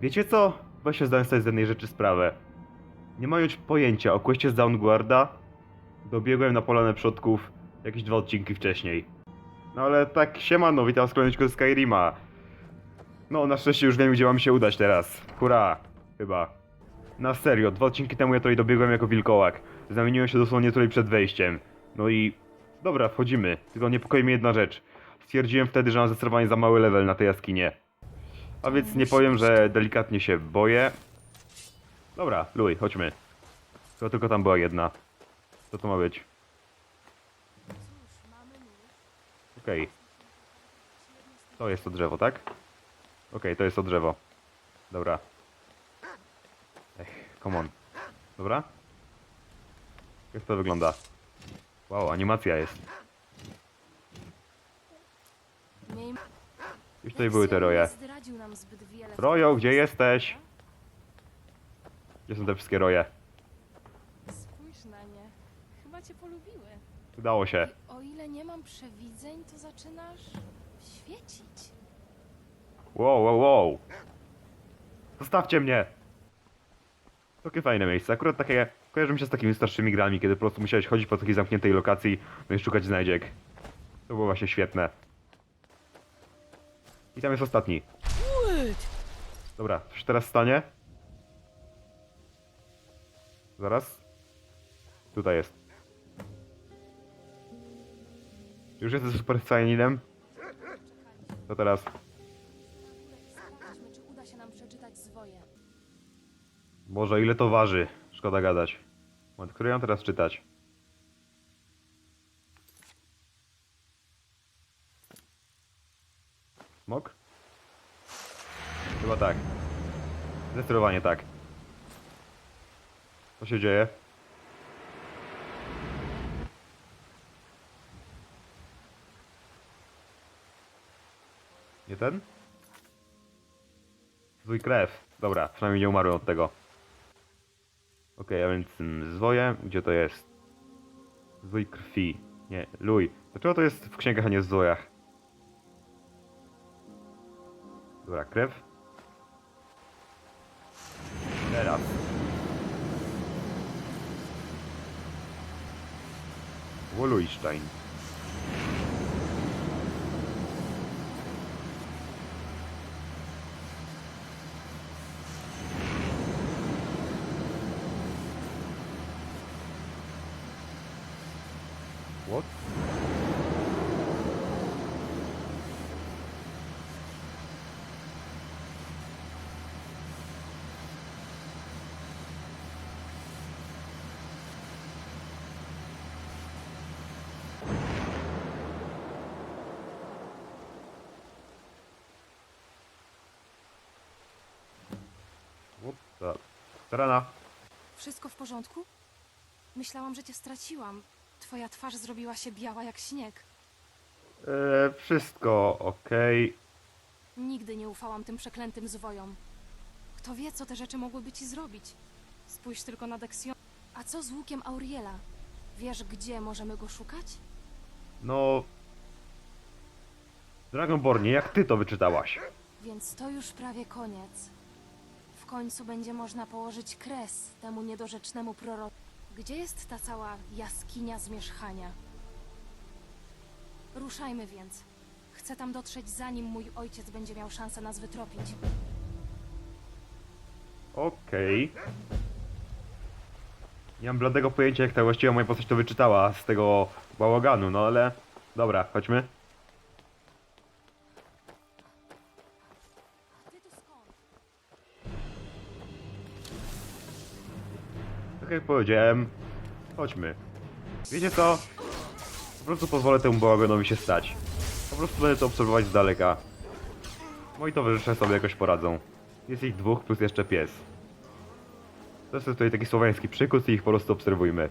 Wiecie co? Właśnie zdałem sobie z jednej rzeczy sprawę. Nie mając pojęcia o kwestii z Downguarda, dobiegłem na polanę przodków jakieś dwa odcinki wcześniej. No ale tak, siemano, witam z kolejnego z Skyrima. No, na szczęście już wiem, gdzie mam się udać teraz. Hurra! Chyba. Na serio, dwa odcinki temu ja tutaj dobiegłem jako wilkołak. Zamieniłem się dosłownie tutaj przed wejściem. No i... Dobra, wchodzimy. Tylko niepokoi mnie jedna rzecz. Stwierdziłem wtedy, że mam zdecydowanie za mały level na tej jaskinie. A więc nie powiem, że delikatnie się boję. Dobra, luj, chodźmy. To tylko tam była jedna. Co to ma być? Okej. To jest to drzewo, tak? Okej, to jest to drzewo. Dobra. Ech, come on. Dobra? Jak to wygląda? Wow, animacja jest. Już tutaj były te roje. Zdradził nam zbyt wiele. Rojo, gdzie jesteś? Gdzie są te wszystkie roje? Spójrz na nie. Chyba cię polubiły. Udało się. I o ile nie mam przewidzeń, to zaczynasz świecić. Wow, wow, wow. Zostawcie mnie! Takie fajne miejsce. Akurat takie, kojarzy mi się z takimi starszymi grami, kiedy po prostu musiałeś chodzić po takiej zamkniętej lokacji, no i szukać znajdziek. To było właśnie świetne. I tam jest ostatni. Dobra, coś teraz stanie? Zaraz. Tutaj jest. Już jesteś super Saiyaninem? To teraz. Sprawdźmy, czy uda się nam przeczytać zwoje. Boże, ile to waży? Szkoda gadać. Moment, który ja mam teraz czytać? Smok? Chyba tak. Zdecydowanie tak. Co się dzieje? Nie ten? Zły krew. Dobra, przynajmniej nie umarłem od tego. Okej, a więc mm, zwoje, gdzie to jest? Zwój krwi. Nie, luj. Dlaczego to jest w księgach, a nie w zwojach? Dobra, krew. Teraz. Wolujstein. What? The... Tarana. Wszystko w porządku? Myślałam, że cię straciłam. Twoja twarz zrobiła się biała jak śnieg. Eee, wszystko okej. Nigdy nie ufałam tym przeklętym zwojom. Kto wie, co te rzeczy mogłyby ci zrobić? Spójrz tylko na Dexion. A co z łukiem Auriela? Wiesz, gdzie możemy go szukać? No... Dragonbornie, jak ty to wyczytałaś? Więc to już prawie koniec. Końcu będzie można położyć kres temu niedorzecznemu prorokowi. Gdzie jest ta cała jaskinia zmierzchania? Ruszajmy więc. Chcę tam dotrzeć, zanim mój ojciec będzie miał szansę nas wytropić. Okej. Nie mam bladego pojęcia, jak ta właściwa moja postać to wyczytała z tego bałaganu, no ale... Dobra, chodźmy. Powiedziałem, chodźmy. Wiecie co? Po prostu pozwolę temu bałaganowi się stać. Po prostu będę to obserwować z daleka. Moi towarzysze sobie jakoś poradzą. Jest ich dwóch plus jeszcze pies. To jest tutaj taki słowiański przykus i ich po prostu obserwujmy.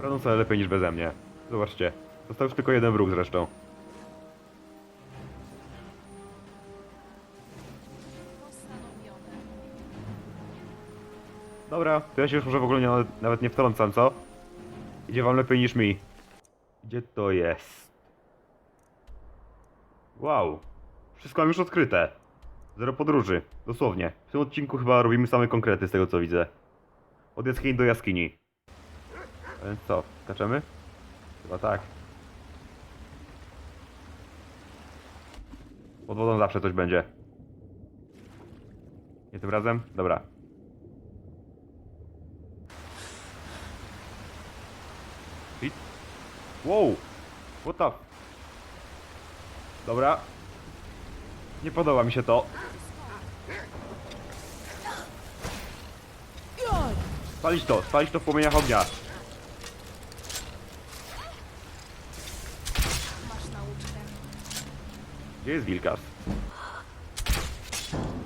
Radzą sobie lepiej niż beze mnie. Zobaczcie. Został już tylko jeden wróg zresztą. To ja się już może w ogóle nie, nawet nie wtrącam, co? Idzie wam lepiej niż mi. Gdzie to jest? Wow. Wszystko mam już odkryte. Zero podróży, dosłownie. W tym odcinku chyba robimy same konkrety z tego co widzę. Od jaskini do jaskini. A więc co, skaczemy? Chyba tak. Pod wodą zawsze coś będzie. Nie tym razem? Dobra. Wow! What the... Dobra. Nie podoba mi się to. Spalić to, spalić to w płomieniach ognia. Masz nauczkę. Gdzie jest Wilkas?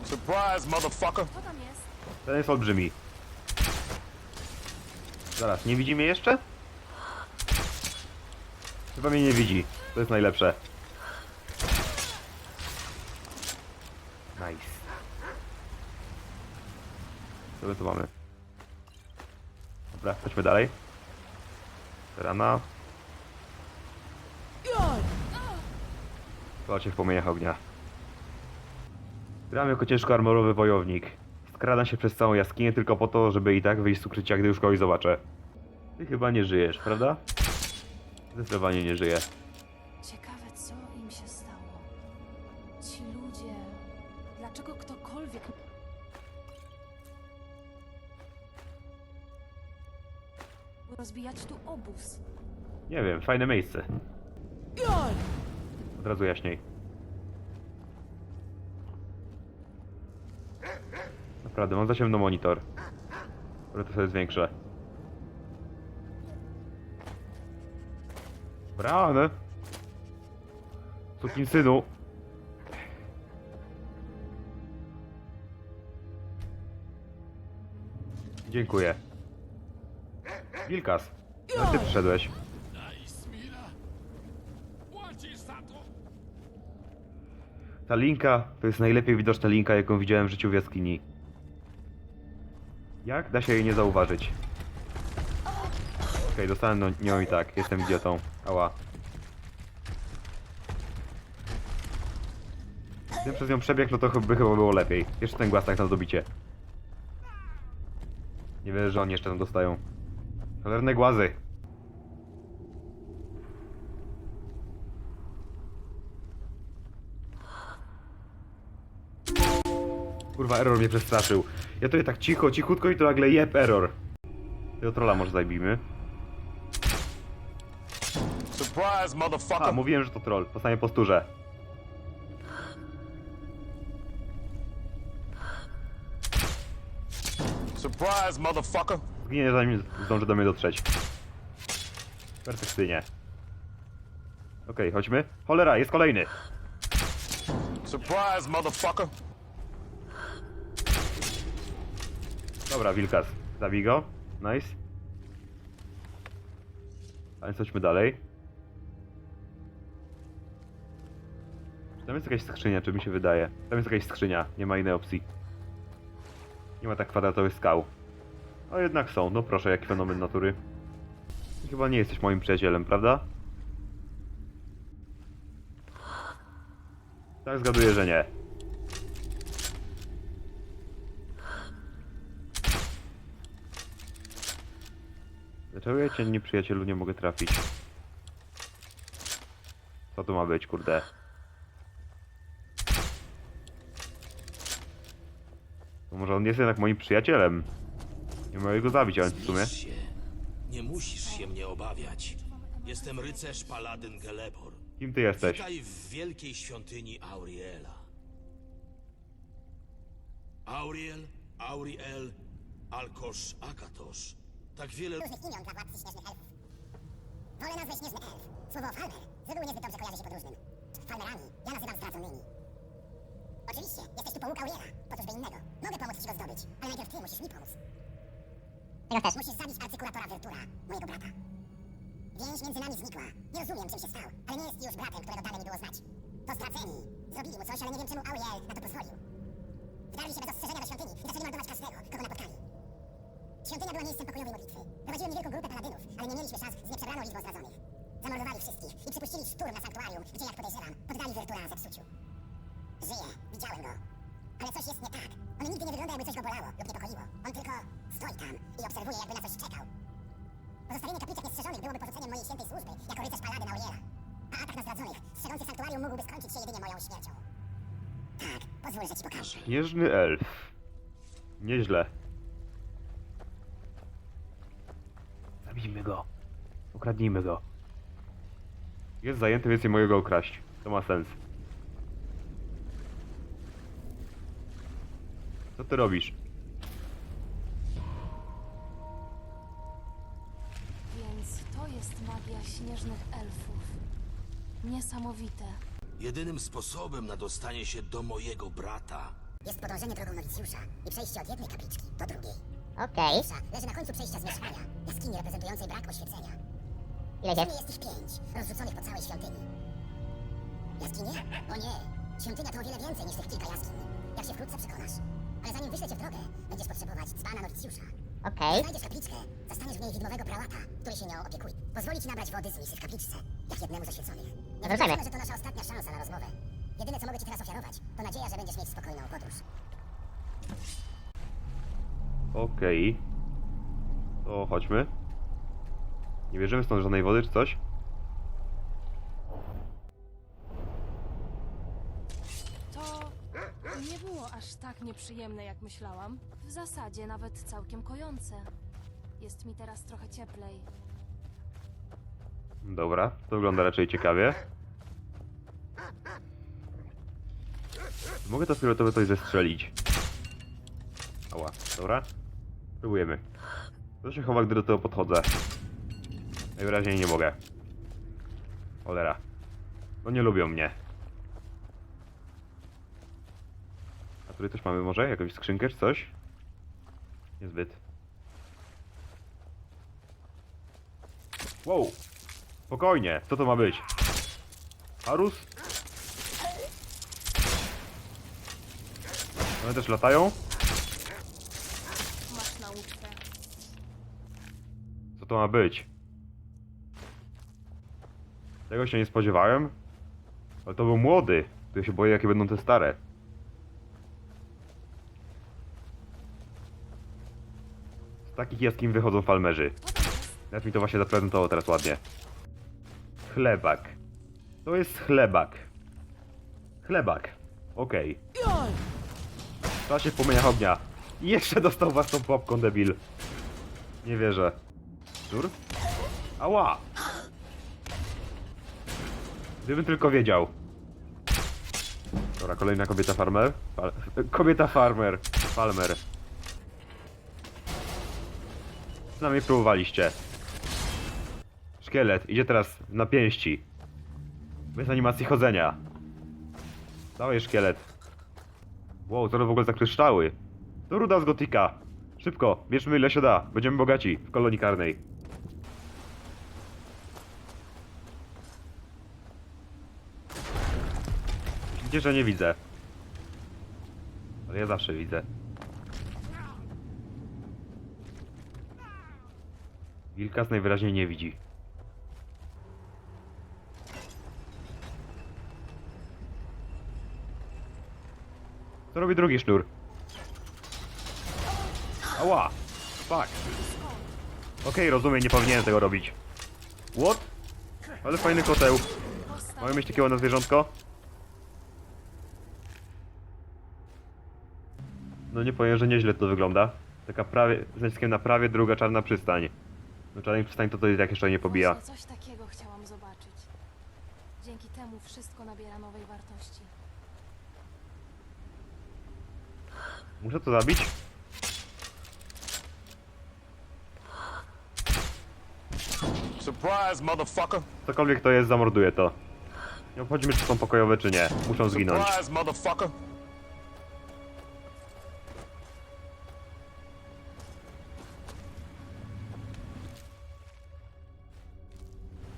Surprise, motherfucker. Kto tam jest? Ten jest olbrzymi. Zaraz, nie widzi mnie jeszcze? Chyba mnie nie widzi. To jest najlepsze. Nice. Co my tu mamy? Dobra, chodźmy dalej. Rana. Zobaczcie w płomieniach ognia. Gram jako ciężko armorowy wojownik. Skradam się przez całą jaskinię tylko po to, żeby i tak wyjść z ukrycia, gdy już kogoś zobaczę. Ty chyba nie żyjesz, prawda? Zdecydowanie nie żyję. Ciekawe, co im się stało. Ci ludzie. Dlaczego ktokolwiek. Rozbijać tu obóz. Nie wiem, fajne miejsce. Od razu jaśniej. Naprawdę, mam za ciemno monitor. Ale to sobie zwiększę. Brane! Sukin synu! Dziękuję. Wilkas, no ty przyszedłeś. Ta linka to jest najlepiej widoczna linka, jaką widziałem w życiu w jaskini. Jak da się jej nie zauważyć? Okej, dostałem no, nią i tak, jestem idiotą. Ała. Gdybym przez nią przebiegł, no to by chyba było lepiej. Jeszcze ten głaz tak na dobicie. Nie wierzę, że oni jeszcze tam dostają. Cholerne głazy. Kurwa, error mnie przestraszył. Ja tutaj tak cicho, cichutko i to nagle jeb error. Tego trolla może zajbijmy. Surprise, A, motherfucker. mówiłem, że to troll. Postanie posturze. Surprise, motherfucker. Zginie zanim zdąży do mnie dotrzeć. Perfekcyjnie. Okej, chodźmy. Cholera, jest kolejny. Surprise, motherfucker. Dobra, Wilkas. Zabij go. Nice. A więc chodźmy dalej. Tam jest jakaś skrzynia, czy mi się wydaje? Tam jest jakaś skrzynia, nie ma innej opcji. Nie ma tak kwadratowych skał. A jednak są, no proszę, jaki fenomen natury. Chyba nie jesteś moim przyjacielem, prawda? Tak zgaduję, że nie. Dlaczego ja cię, nie przyjacielu, nie mogę trafić? Co to ma być, kurde? To może on jest jednak moim przyjacielem. Nie mogę go zabić, ale w sumie. Się. Nie musisz się mnie obawiać. Jestem rycerz Paladyn Gelebor. Kim ty jesteś? Witaj w wielkiej świątyni Auriela. Auriel, Auriel, Alkosz, Akatosz. Tak wiele... różnych imion dla władcy śnieżnych elfów. Wolę nazwę śnieżny elf. Słowo falmer z reguły niezbyt dobrze kojarzy się podróżnym. Falmerami ja nazywam zdradzonymi. Oczywiście, jesteś tu pomógł Auriela, po cóż by innego. Mogę pomóc ci go zdobyć, ale najpierw ty musisz mi pomóc. Tego też. Musisz zabić arcykuratora Virtura, mojego brata. Więź między nami znikła. Nie rozumiem, czym się stał, ale nie jest już bratem, którego dane mi było znać. To zdradzeni. Zrobili mu coś, ale nie wiem, czemu Auriel na to pozwolił. Wdarli się bez ostrzeżenia do świątyni i zaczęli mordować każdego, kogo napotkali. Świątynia była miejscem pokojowej modlitwy. Prowadziłem niewielką grupę paladynów, ale nie mieliśmy szans z nieprzebraną liczbą zdradzonych. Zamordowali wszystkich i przypuścili szturm na sanktuarium, gdzie, jak podejrzewam, poddali Virtura zepsuciu. Żyje, widziałem go. Ale coś jest nie tak. On nigdy nie wygląda, jakby coś go bolało lub niepokoiło. On tylko stoi tam i obserwuje, jakby na coś czekał. Pozostawienie kapliczek niestrzeżonych byłoby porzuceniem mojej świętej służby jako rycerz Paladyn Auriela. A atak na zradzonych, strzegący sanktuarium mógłby skończyć się jedynie moją śmiercią. Tak, pozwól, że ci pokażę. Śnieżny elf. Nieźle. Zabijmy go. Ukradnijmy go. Jest zajęty, więc nie mogę go ukraść. To ma sens. Co ty robisz? Więc to jest magia śnieżnych elfów. Niesamowite. Jedynym sposobem na dostanie się do mojego brata Jest podążenie drogą nowicjusza i przejście od jednej kapliczki do drugiej. Okej. Pierwsza leży na końcu przejścia zmieszania, jaskini reprezentującej brak oświecenia. Ile W się? sumie jest ich pięć, rozrzuconych po całej świątyni. Jaskinie? O nie! Świątynia to o wiele więcej niż tych kilka jaskiń. Jak się wkrótce przekonasz. Ale zanim wyślę cię w drogę, będziesz potrzebować dzbana nowicjusza. Okej. Znajdziesz kapliczkę, zastaniesz w niej widmowego prałata, który się nią opiekuje. Pozwoli ci nabrać wody z misy w kapliczce, jak jednemu z oświeconych. Nie Możemy. wykluczone, że to nasza ostatnia szansa na rozmowę. Jedyne, co mogę ci teraz ofiarować, to nadzieja, że będziesz mieć spokojną podróż. Okej. To chodźmy. Nie bierzemy stąd żadnej wody czy coś? Aż tak nieprzyjemne, jak myślałam. W zasadzie nawet całkiem kojące. Jest mi teraz trochę cieplej. Dobra, to wygląda raczej ciekawie. Mogę to fioletowe coś zestrzelić. Ała, dobra. Próbujemy. To się chowa, gdy do tego podchodzę. Najwyraźniej nie mogę. Cholera. No nie lubią mnie. Tutaj coś mamy może? Jakąś skrzynkę czy coś? Niezbyt. Wow! Spokojnie, co to ma być? Harus? One też latają? Masz nauczkę. Co to ma być? Tego się nie spodziewałem. Ale to był młody. To ja się boję, jakie będą te stare. Takich jaskiń wychodzą jest? Jak mi to właśnie zaprezentowało teraz ładnie. Chlebak. To jest chlebak. Chlebak. Okej. Czasie w płomieniach ognia. I jeszcze dostał was tą pułapką, debil. Nie wierzę. Szczur? Ała! Gdybym tylko wiedział. Dobra, kolejna kobieta farmer. Kobieta farmer. Falmer. Przynajmniej próbowaliście. Szkielet idzie teraz na pięści. Bez animacji chodzenia. Dawaj szkielet. Wow, co to w ogóle za kryształy? To ruda z gotika. Szybko, bierzmy ile się da. Będziemy bogaci w kolonii karnej. Myślicie, że nie widzę. Ale ja zawsze widzę. Wilkas najwyraźniej nie widzi. Co robi drugi sznur? Ała! Fuck! Okej, rozumiem, nie powinienem tego robić. What? Ale fajny koteł. Mamy mieć takiego ładne zwierzątko? No nie powiem, że nieźle to wygląda. Taka prawie, z naciskiem na prawie druga czarna przystań. No przystań to to jest jak jeszcze nie pobija. Właśnie coś takiego chciałam zobaczyć. Dzięki temu wszystko nabiera nowej wartości. Muszę to zabić? Surprise, motherfucker. Cokolwiek to jest, zamorduję to. Nie obchodzi mnie, czy są pokojowe, czy nie. Muszą zginąć. Surprise, motherfucker.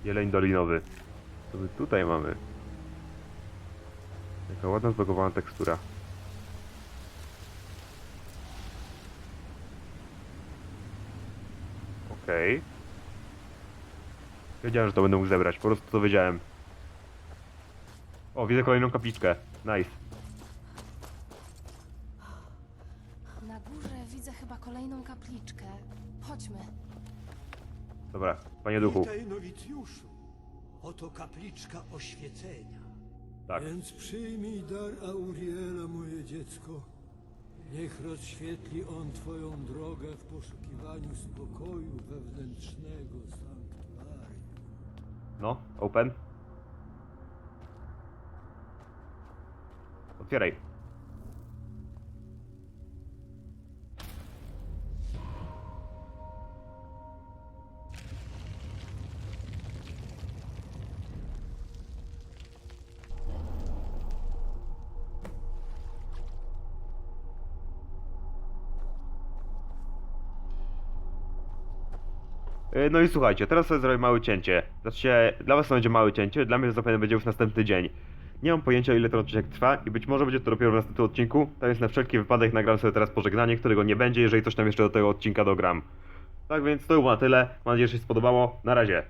Jeleń dolinowy. Co my tutaj mamy? Jaka ładna, zbagowana tekstura. Okej. Wiedziałem, że to będę mógł zebrać, po prostu to wiedziałem. O, widzę kolejną kapliczkę. Nice. Na górze widzę chyba kolejną kapliczkę. Chodźmy. Dobra, panie duchu. Witaj, nowicjuszu. Oto kapliczka oświecenia. Tak. Więc przyjmij dar Auriela, moje dziecko. Niech rozświetli on twoją drogę w poszukiwaniu spokoju wewnętrznego sanktuarium. No, open. Otwieraj. No i słuchajcie, teraz sobie zrobię małe cięcie. Znaczy, dla was to będzie małe cięcie, dla mnie to zapewne będzie już następny dzień. Nie mam pojęcia ile ten odcinek trwa i być może będzie to dopiero w następnym odcinku, tak więc na wszelki wypadek nagram sobie teraz pożegnanie, którego nie będzie, jeżeli coś tam jeszcze do tego odcinka dogram. Tak więc to już na tyle, mam nadzieję, że się spodobało, na razie.